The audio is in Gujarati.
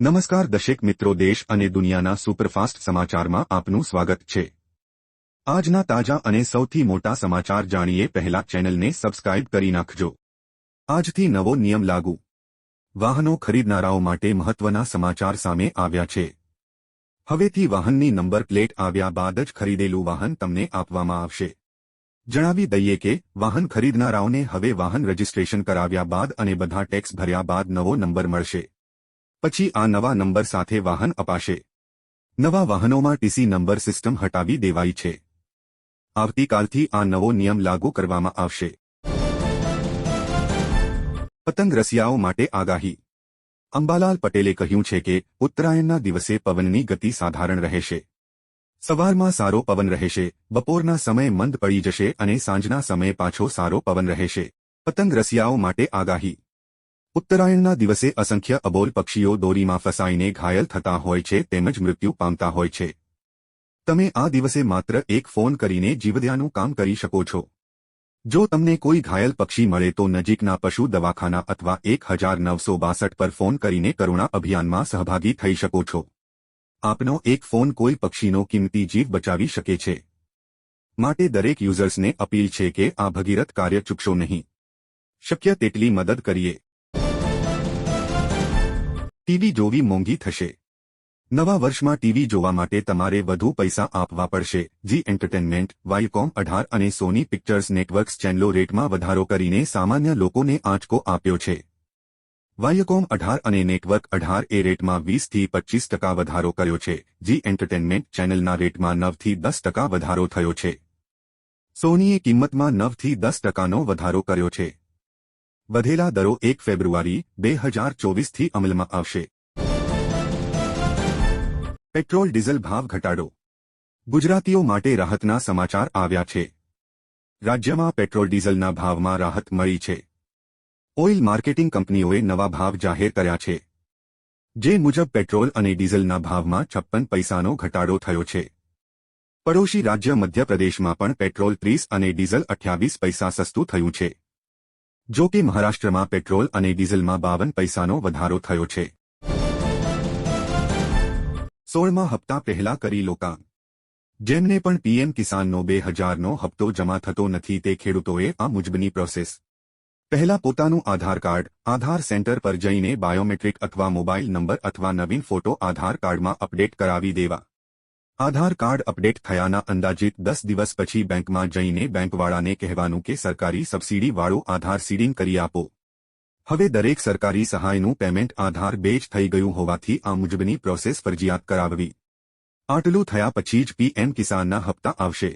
નમસ્કાર દશેક મિત્રો, દેશ અને દુનિયાના સુપરફાસ્ટ સમાચારમાં આપનું સ્વાગત છે. આજના તાજા અને સૌથી મોટા સમાચાર જાણીએ પહેલા ચેનલને સબસ્ક્રાઇબ કરી નાખજો. આજથી નવો નિયમ લાગુ. વાહનો ખરીદનારાઓ માટે મહત્વના સમાચાર સામે આવ્યા છે. હવેથી વાહનની નંબર પ્લેટ આવ્યા બાદ જ ખરીદેલું વાહન તમને આપવામાં આવશે. જણાવી દઈએ કે, વાહન ખરીદનારાઓને હવે વાહન રજીસ્ટ્રેશન કરાવ્યા બાદ અને બધા ટેક્સ ભર્યા બાદ નવો નંબર મળશે. પછી આ નવા નંબર સાથે વાહન અપાશે. નવા વાહનોમાં ટીસી નંબર સિસ્ટમ હટાવી દેવાઈ છે. આવતીકાલથી આ નવો નિયમ લાગુ કરવામાં આવશે. પતંગ રસિયાઓ માટે આગાહી. અંબાલાલ પટેલે કહ્યું છે કે, ઉત્તરાયણના દિવસે પવનની ગતિ સાધારણ રહેશે. સવારમાં સારો પવન રહેશે, બપોરના સમયે મંદ પડી જશે અને સાંજના સમયે પાછો સારો પવન રહેશે. પતંગ રસિયાઓ માટે આગાહી. ઉત્તરાયણના દિવસે અસંખ્ય અબોલ પક્ષીઓ દોરીમાં ફસાઈને ઘાયલ થતા હોય છે તેમજ મૃત્યુ પામતા હોય છે. તમે આ દિવસે માત્ર એક ફોન કરીને જીવદયાનું કામ કરી શકો છો. જો તમને કોઈ ઘાયલ પક્ષી મળે તો નજીકના પશુ દવાખાના અથવા એક પર ફોન કરીને કરુણા અભિયાનમાં સહભાગી થઈ શકો છો. આપનો એક ફોન કોઈ પક્ષીનો કિંમતી જીવ બચાવી શકે છે. માટે દરેક યુઝર્સને અપીલ છે કે આ ભગીરથ કાર્ય ચૂકશો નહીં. શક્ય તેટલી મદદ કરીએ. ટીવી જોવી મોંઘી થશે. નવા વર્ષમાં ટીવી જોવા માટે તમારે વધુ પૈસા આપવા પડશે. જી એન્ટરટેનમેન્ટ વાયકોમ અઢાર અને સોની પિક્ચર્સ નેટવર્ક્સ ચેનલો રેટમાં વધારો કરીને સામાન્ય લોકોને આંચકો આપ્યો છે. વાયકોમ અઢાર અને નેટવર્ક, અઢાર એ રેટમાં વીસથી પચીસ ટકા વધારો કર્યો છે. જી એન્ટરટેનમેન્ટ ચેનલના રેટમાં નવથી દસ ટકા વધારો થયો છે. સોનીએ કિંમતમાં નવથી દસ ટકાનો વધારો કર્યો છે. વધેલા દરો એક ફેબ્રુઆરી, બે હજાર ચોવીસથી અમલમાં આવશે. પેટ્રોલ ડીઝલ ભાવ ઘટાડો. ગુજરાતીઓ માટે રાહતના સમાચાર આવ્યા છે. રાજ્યમાં પેટ્રોલ ડીઝલના ભાવમાં રાહત મળી છે. ઓઇલ માર્કેટિંગ કંપનીઓએ નવા ભાવ જાહેર કર્યા છે. જે મુજબ પેટ્રોલ અને ડીઝલના ભાવમાં છપ્પન પૈસાનો ઘટાડો થયો છે. પડોશી રાજ્ય મધ્યપ્રદેશમાં પણ પેટ્રોલ ત્રીસ અને ડીઝલ અઠ્યાવીસ પૈસા સસ્તું થયું છે. જો કે મહારાષ્ટ્રમાં પેટ્રોલ અને ડીઝલમાં બાવન પૈસાનો વધારો થયો છે. સોળમા હપ્તા પહેલા કરી લોકા જેમને પણ પીએમ કિસાનનો બે હજારનો હપ્તો જમા થતો નથી તે ખેડૂતોએ આ મુજબની પ્રોસેસ. પહેલા પોતાનું આધાર કાર્ડ, આધાર સેન્ટર પર જઈને બાયોમેટ્રિક અથવા મોબાઈલ નંબર અથવા નવીન ફોટો આધાર કાર્ડમાં અપડેટ કરાવી દેવા. આધાર કાર્ડ અપડેટ થયાના અંદાજિત દસ દિવસ પછી બેંકમાં જઈને બેંકવાળાને કહેવાનું કે સરકારી સબસીડીવાળો આધાર સીડિંગ કરી આપો. હવે દરેક સરકારી સહાયનું પેમેન્ટ આધાર બેજ થઈ ગયું હોવાથી આ મુજબની પ્રોસેસ ફરજિયાત કરાવવી. આટલું થયા પછી જ પીએમ કિસાનના હપ્તા આવશે.